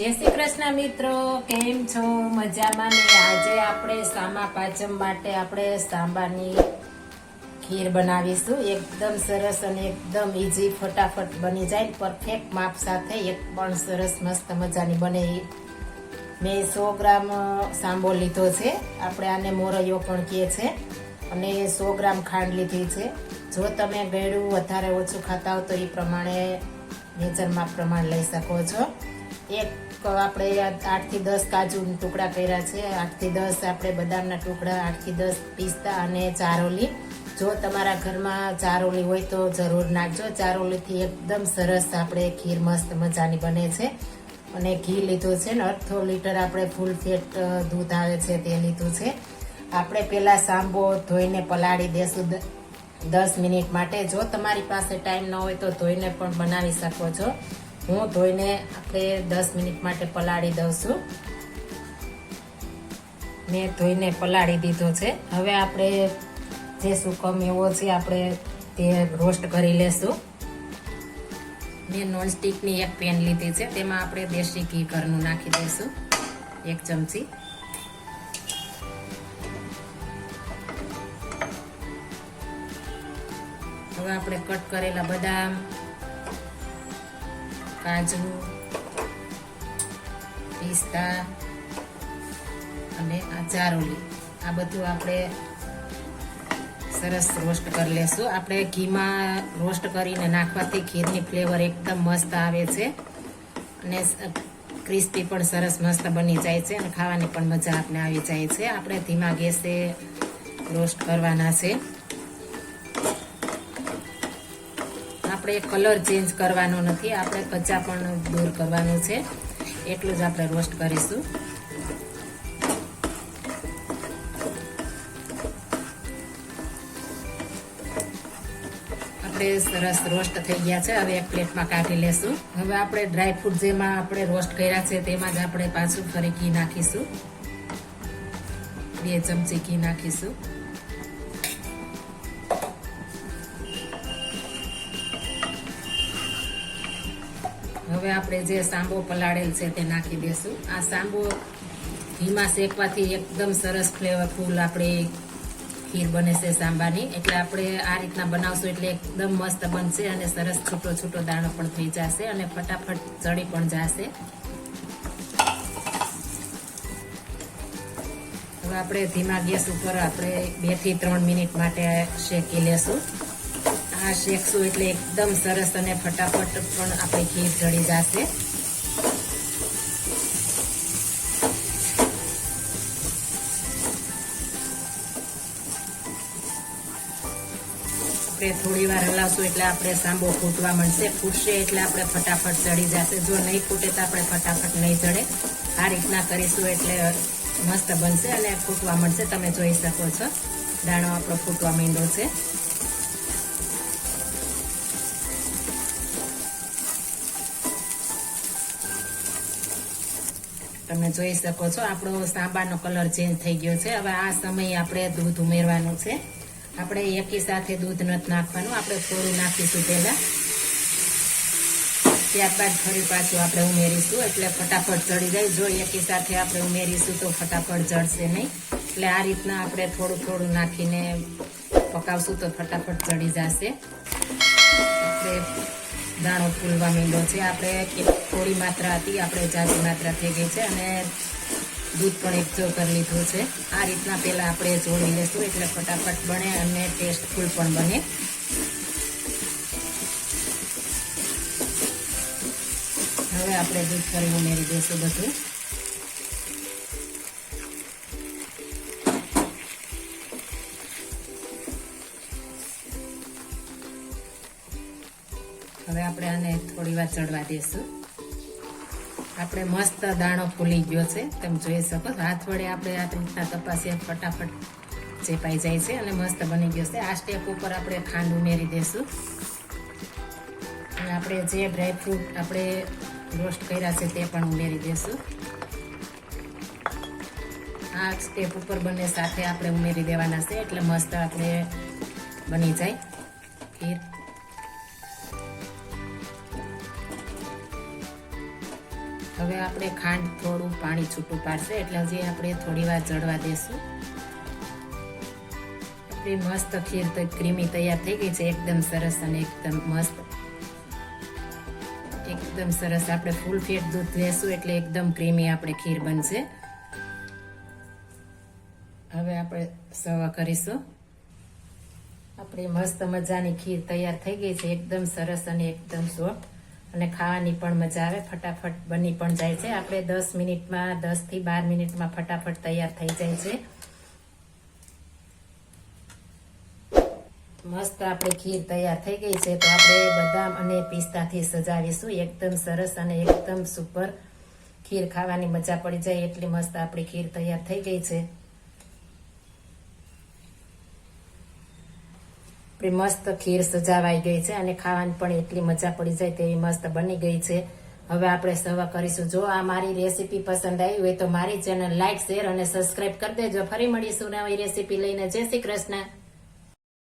જય શ્રી કૃષ્ણ મિત્રો, કેમ છો? મજામાં ને? આજે આપણે સામા પાચમ માટે આપણે સાંબાની ખીર બનાવીશું. એકદમ સરસ અને એકદમ ઇઝી ફટાફટ બની જાય પરફેક્ટ માપ સાથે એક પણ સરસ મસ્ત મજાની બને. મેં સો ગ્રામ સાંબો લીધો છે. આપણે આને મોરૈયો પણ કહે છે. અને સો ગ્રામ ખાંડ લીધી છે. જો તમે ગળ્યું વધારે ઓછું ખાતા હો તો એ પ્રમાણે મેજરમાં પ્રમાણ લઈ શકો છો. એક આપણે આઠથી દસ કાજુના ટુકડા કર્યા છે. આઠથી દસ આપણે બદામના ટુકડા, આઠથી દસ પિસ્તા અને ચારોલી. જો તમારા ઘરમાં ચારોલી હોય તો જરૂર નાખજો. ચારોલીથી એકદમ સરસ આપણે ખીર મસ્ત મજાની બને છે. અને ઘી લીધું છે ને અડધો લીટર આપણે ફૂલ ફેટ દૂધ આવે છે તે લીધું છે. આપણે પહેલાં સાંબો ધોઈને પલાળી દેશું દસ મિનિટ માટે. જો તમારી પાસે ટાઈમ ન હોય તો ધોઈને પણ બનાવી શકો છો. હું ધોઈને આપણે દસ મિનિટ માટે પલાળી દઉં છું. મેં ધોઈને પલાળી દીધો છે. હવે આપણે જે સૂકો મેવો છે, આપણે તે રોસ્ટ કરી લેશું. મેં નોનસ્ટિકની એક પેન લીધી છે, તેમાં આપણે દેશી ઘી ઘરનું નાખી દઈશું, એક ચમચી. હવે આપણે કટ કરેલા બદામ કાજુ, પિસ્તા અને આ ચારોલી આ બધું આપણે સરસ રોસ્ટ કરી લેશું. આપણે ઘીમાં રોસ્ટ કરીને નાખવાથી ખીરની ફ્લેવર એકદમ મસ્ત આવે છે અને ક્રિસ્પી પણ સરસ મસ્ત બની જાય છે અને ખાવાની પણ મજા આપણે આવી જાય છે. આપણે ધીમા ગેસે રોસ્ટ કરવાના છે. આપણે કલર ચેન્જ કરવાનો નથી, આપણે કચ્ચા પણ દૂર કરવાનું છે. એટલું જ આપણે રોસ્ટ કરીશું. આપણે સરસ રોસ્ટ થઈ ગયા છે, હવે એક પ્લેટમાં કાઢી લેશું. હવે આપણે ડ્રાય ફ્રૂટ જેમાં આપણે રોસ્ટ કર્યા છે, તેમાં જ આપણે પાછું ફરી ઘી નાખીશું. બે ચમચી ઘી નાખીશું. હવે આપણે જે સાંબો પલાળેલ છે તે નાખી દેશું. આ સાંબો ઘીમાં શેકવાથી એકદમ સરસ ફ્લેવરફુલ આપણે ખીર બને છે સાંબાની. એટલે આપણે આ રીતના બનાવશું એટલે એકદમ મસ્ત બનશે અને સરસ છૂટો છૂટો દાણો પણ થઈ જશે અને ફટાફટ ચડી પણ જશે. હવે આપણે ધીમા ગેસ ઉપર આપણે બેથી ત્રણ મિનિટ માટે શેકી લેશું. આ શેકશું એટલે એકદમ સરસ અને ફટાફટ પણ આપણે ખીર ચડી જશે. આપણે થોડી વાર હલાવશું એટલે આપણે સાંબો ફૂટવા મળશે ફૂટશે એટલે આપણે ફટાફટ ચડી જશે. જો નહીં ફૂટે તો આપણે ફટાફટ નહીં ચડે આ રીતના કરીશું એટલે મસ્ત બનશે અને ફૂટવા મળશે તમે જોઈ શકો છો. દાણો આપણો ફૂટવા માંડ્યો છે. તમે જોઈ શકો છો, આપણો સાંબાનો કલર ચેન્જ થઈ ગયો છે. હવે આ સમયે આપણે દૂધ ઉમેરવાનું છે. આપણે એકી સાથે દૂધ નથી નાખવાનું, આપણે થોડું નાખીશું પહેલાં. ત્યારબાદ ફરી પાછું આપણે ઉમેરીશું, એટલે ફટાફટ ચડી જાય. જો એકી સાથે આપણે ઉમેરીશું તો ફટાફટ ચડશે નહીં. એટલે આ રીતના આપણે થોડું થોડું નાખીને પકાવશું તો ફટાફટ ચડી જશે. આપણે દાણો ફૂલવા માંડ્યો છે. આપણે થોડી માત્રા હતી, આપણે જાજી માત્રા થઈ ગઈ છે અને દૂધ પણ એક જો કરી લીધું છે. આ રીતના પહેલાં આપણે જોડી લેશું, એટલે ફટાફટ બને અને ટેસ્ટફુલ પણ બને. હવે આપણે દૂધ કરી ઉમેરી દઈશું બધું. હવે આપણે આને થોડી વાર ચડવા દઈશું આપણે મસ્ત દાણો ફૂલી ગયો છે, તમે જોઈ શકો હાથ વડે આપણે આ રીતના તપાસીએ ફટાફટ ચેપાઈ જાય છે અને મસ્ત બની ગયો છે. આ સ્ટેપ ઉપર આપણે ખાંડ ઉમેરી દઈશું અને આપણે જે ડ્રાયફ્રૂટ આપણે રોસ્ટ કર્યા છે તે પણ ઉમેરી દઈશું આ સ્ટેપ ઉપર બંને સાથે આપણે ઉમેરી દેવાના છે, એટલે મસ્ત આપણે બની જાય. ખીર હવે આપણે ખાંડ થોડું પાણી છૂટું પાડશે, એટલે હજી આપણે થોડી વાર જળવા દેશું. આપણી મસ્ત ખીર ક્રીમી તૈયાર થઈ ગઈ છે, એકદમ સરસ અને એકદમ મસ્ત. એકદમ સરસ આપણે ફૂલ ફેટ દૂધ લેશું, એટલે એકદમ ક્રીમી આપણે ખીર બનશે. હવે આપણે સવા કરીશું. આપણી મસ્ત મજાની ખીર તૈયાર થઈ ગઈ છે, એકદમ સરસ અને એકદમ સોફ્ટ. અને ખાવાની પણ મજા આવે, ફટાફટ બની પણ જાય છે. આપણે દસ મિનિટમાં, દસથી બાર મિનિટમાં ફટાફટ તૈયાર થઈ જાય છે. મસ્ત આપણી ખીર તૈયાર થઈ ગઈ છે. તો આપણે બદામ અને પિસ્તાથી સજાવીશું. એકદમ સરસ અને એકદમ સુપર ખીર ખાવાની મજા પડી જાય. એટલી મસ્ત આપણી ખીર તૈયાર થઈ ગઈ છે. આપણી મસ્ત ખીર સજાવાઈ ગઈ છે અને ખાવાની પણ એટલી મજા પડી જાય તેવી મસ્ત બની ગઈ છે. હવે આપણે સર્વ કરીશું. જો આ મારી રેસીપી પસંદ આવી હોય તો મારી ચેનલ લાઈક, શેર અને સબસ્ક્રાઇબ કરી દેજો. ફરી મળીશું નવી રેસીપી લઈને. જય શ્રી કૃષ્ણ.